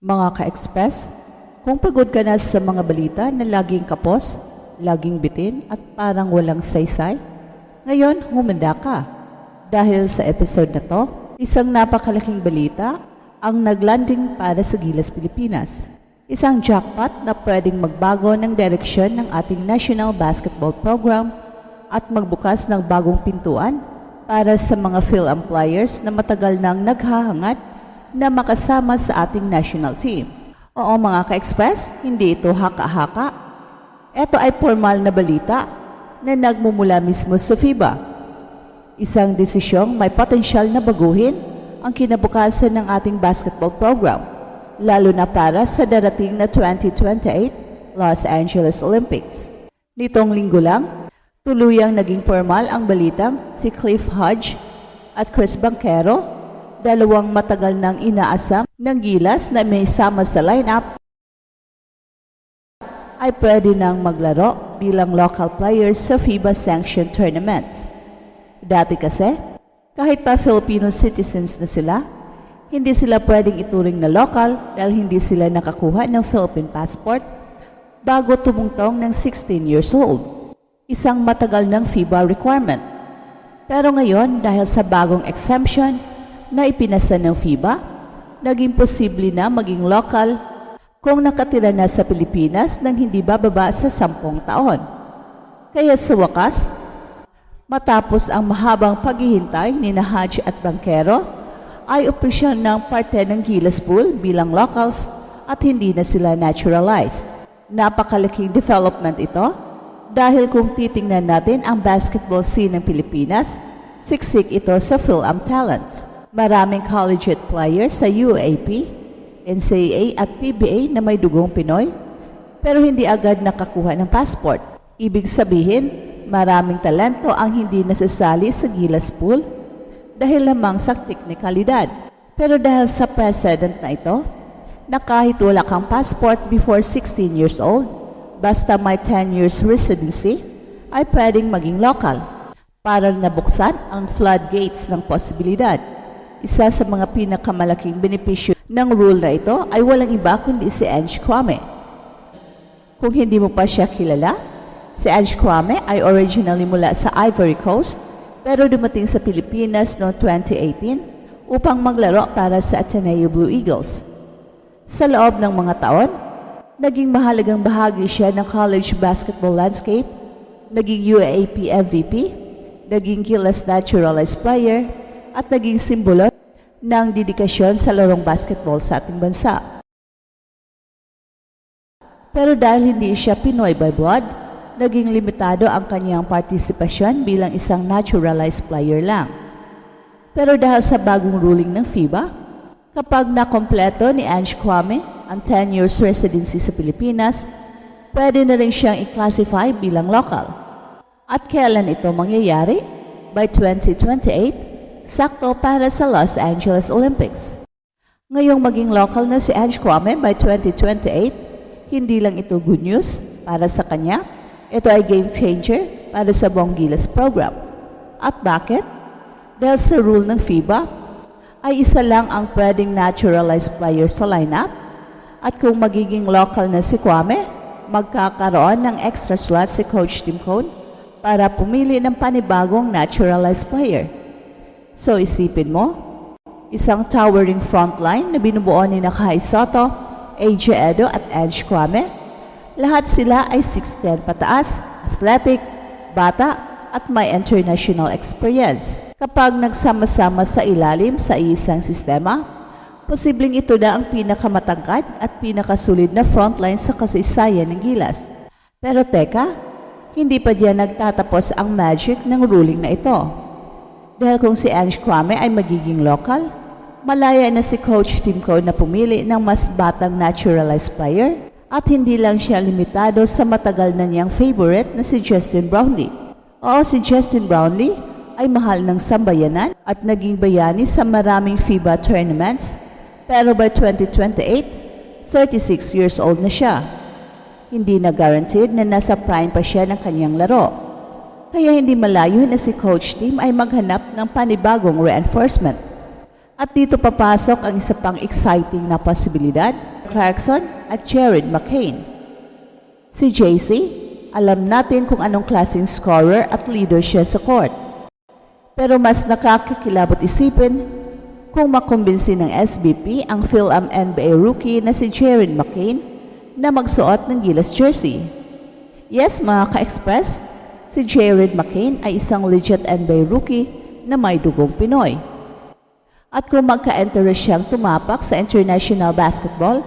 Mga ka-express, kung pagod ka na sa mga balita na laging kapos, laging bitin at parang walang saysay, ngayon humanda ka. Dahil sa episode na to, isang napakalaking balita ang naglanding para sa Gilas, Pilipinas. Isang jackpot na pwedeng magbago ng direksyon ng ating national basketball program at magbukas ng bagong pintuan para sa mga Phil-Am players na matagal nang naghahangad na makasama sa ating national team. Oo mga ka-express, hindi ito haka-haka. Ito ay formal na balita na nagmumula mismo sa FIBA. Isang desisyong may potensyal na baguhin ang kinabukasan ng ating basketball program, lalo na para sa darating na 2028 Los Angeles Olympics. Nitong linggo lang, tuluyang naging formal ang balitang si Cliff Hodge at Chris Banquero, dalawang matagal nang inaasam ng gilas na may sama sa lineup ay pwede nang maglaro bilang local players sa FIBA sanctioned tournaments. Dati kasi, kahit pa Filipino citizens na sila, hindi sila pwedeng ituring na local dahil hindi sila nakakuha ng Philippine passport bago tumungtong ng 16 years old. Isang matagal ng FIBA requirement. Pero ngayon, dahil sa bagong exemption na ipinasa ng FIBA, naging posible na maging local kung nakatira na sa Pilipinas nang hindi bababa sa sampung taon. Kaya sa wakas, matapos ang mahabang paghihintay ni na Hajj at Bankero, ay opisyal ng parte ng Gilas Pool bilang locals at hindi na sila naturalized. Napakalaking development ito dahil kung titingnan natin ang basketball scene ng Pilipinas, siksik ito sa Phil-Am talent. Maraming collegiate players sa UAP, NCAA at PBA na may dugong Pinoy, pero hindi agad nakakuha ng passport. Ibig sabihin, maraming talento ang hindi nasasali sa Gilas Pool dahil lamang sa teknikalidad. Pero dahil sa precedent na ito, na kahit wala kang passport before 16 years old, basta may 10 years residency, ay pwedeng maging local para nabuksan ang floodgates ng posibilidad. Isa sa mga pinakamalaking benepisyo ng rule na ito ay walang iba kundi si Ange Kwame. Kung hindi mo pa siya kilala, si Ange Kwame ay originally mula sa Ivory Coast pero dumating sa Pilipinas noong 2018 upang maglaro para sa Ateneo Blue Eagles. Sa loob ng mga taon, naging mahalagang bahagi siya ng college basketball landscape, naging UAAP MVP, naging Gilas Naturalized Player, at naging simbolo ng dedikasyon sa larong basketball sa ating bansa. Pero dahil hindi siya Pinoy by blood, naging limitado ang kanyang partisipasyon bilang isang naturalized player lang. Pero dahil sa bagong ruling ng FIBA, kapag nakompleto ni Ange Kwame ang 10 years residency sa Pilipinas, pwede na rin siyang i-classify bilang local. At kailan ito mangyayari? By 2028, sakto para sa Los Angeles Olympics. Ngayong maging local na si Ange Kwame by 2028, hindi lang ito good news para sa kanya, ito ay game changer para sa buong Gilas program. At bakit? Dahil sa rule ng FIBA, ay isa lang ang pwedeng naturalized player sa lineup at kung magiging local na si Kwame, magkakaroon ng extra slot si Coach Tim Cone para pumili ng panibagong naturalized player. So isipin mo, isang towering frontline na binubuo ni na Kai Soto, AJ Edo at Edge Kwame. Lahat sila ay 6'10 pataas, athletic, bata at may international experience. Kapag nagsama-sama sa ilalim sa isang sistema, posibleng ito na ang pinakamatangkad at pinakasulit na frontline sa kasaysayan ng Gilas. Pero teka, hindi pa diyan nagtatapos ang magic ng ruling na ito. Dahil kung si Ange Kwame ay magiging local, malaya na si Coach Tim Cone na pumili ng mas batang naturalized player at hindi lang siya limitado sa matagal na niyang favorite na si Justin Brownlee. Oo, si Justin Brownlee ay mahal ng sambayanan at naging bayani sa maraming FIBA tournaments pero by 2028, 36 years old na siya. Hindi na guaranteed na nasa prime pa siya ng kanyang laro. Kaya hindi malayo na si Coach Tim ay maghanap ng panibagong reinforcement. At dito papasok ang isa pang exciting na posibilidad, Clarkson at Jared McCain. Si JC, alam natin kung anong klaseng scorer at leader siya sa court. Pero mas nakakikilabot isipin kung makumbinsi ng SBP ang Phil-Am NBA rookie na si Jared McCain na magsuot ng Gilas jersey. Yes, mga ka-express, si Jared McCain ay isang legit NBA rookie na may dugong Pinoy. At kung magka-interest siyang tumapak sa international basketball,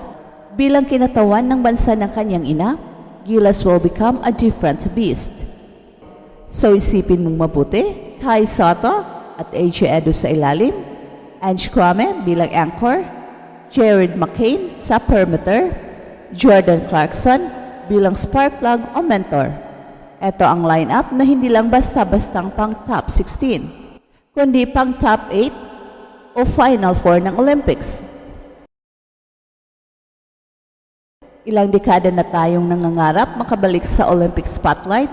bilang kinatawan ng bansa ng kanyang ina, Gilas will become a different beast. So isipin mong mabuti, Kai Soto at AJ Edu sa ilalim, Ange Kwame bilang anchor, Jared McCain sa perimeter, Jordan Clarkson bilang spark plug o mentor. Ito ang lineup na hindi lang basta-bastang pang top 16, kundi pang top 8 o Final Four ng Olympics. Ilang dekada na tayong nangangarap makabalik sa Olympic spotlight,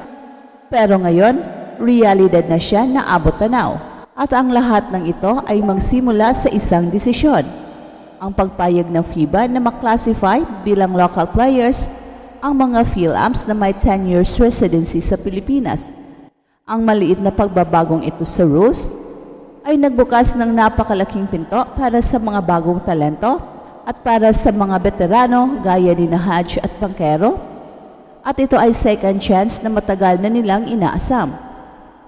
pero ngayon, realidad na siya na abot tanaw. At ang lahat ng ito ay magsimula sa isang desisyon. Ang pagpayag ng FIBA na maklasify bilang local players ang mga PhilAmps na may 10 years residency sa Pilipinas. Ang maliit na pagbabagong ito sa rules ay nagbukas ng napakalaking pinto para sa mga bagong talento at para sa mga veterano gaya ni na Haj at Pangkero. At ito ay second chance na matagal na nilang inaasam.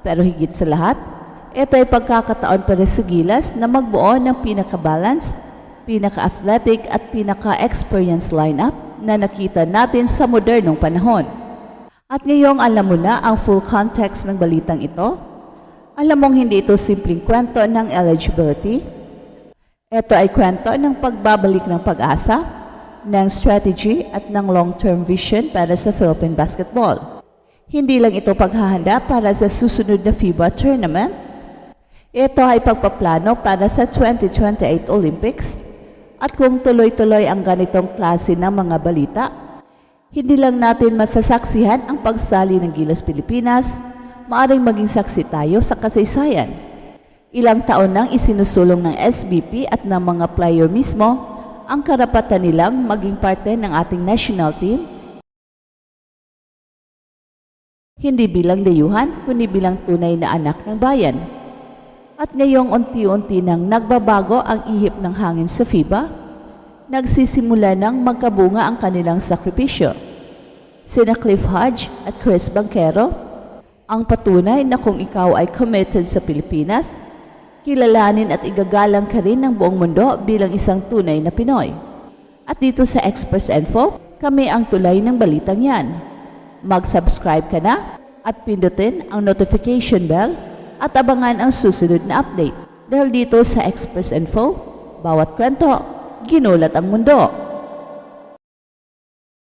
Pero higit sa lahat, ito ay pagkakataon para sa Gilas na magbuo ng pinaka-balance, pinaka-athletic at pinaka-experience lineup na nakita natin sa modernong panahon. At ngayong alam mo na ang full context ng balitang ito, alam mong hindi ito simpleng kwento ng eligibility. Ito ay kwento ng pagbabalik ng pag-asa, ng strategy at ng long-term vision para sa Philippine basketball. Hindi lang ito paghahanda para sa susunod na FIBA tournament. Ito ay pagpaplano para sa 2028 Olympics. At kung tuloy-tuloy ang ganitong klase ng mga balita, hindi lang natin masasaksihan ang pagsali ng Gilas Pilipinas, maaring maging saksi tayo sa kasaysayan. Ilang taon nang isinusulong ng SBP at ng mga player mismo ang karapatan nilang maging parte ng ating national team, hindi bilang dayuhan, kundi bilang tunay na anak ng bayan. At ngayong unti-unti nang nagbabago ang ihip ng hangin sa FIBA, nagsisimula nang magkabunga ang kanilang sakripisyo. Sina Cliff Hodge at Chris Banquero, ang patunay na kung ikaw ay committed sa Pilipinas, kilalanin at igagalang ka rin ng buong mundo bilang isang tunay na Pinoy. At dito sa Express Info, kami ang tulay ng balitang yan. Mag-subscribe ka na at pindutin ang notification bell at abangan ang susunod na update. Dahil dito sa Express Info, bawat kwento, ginulat ang mundo.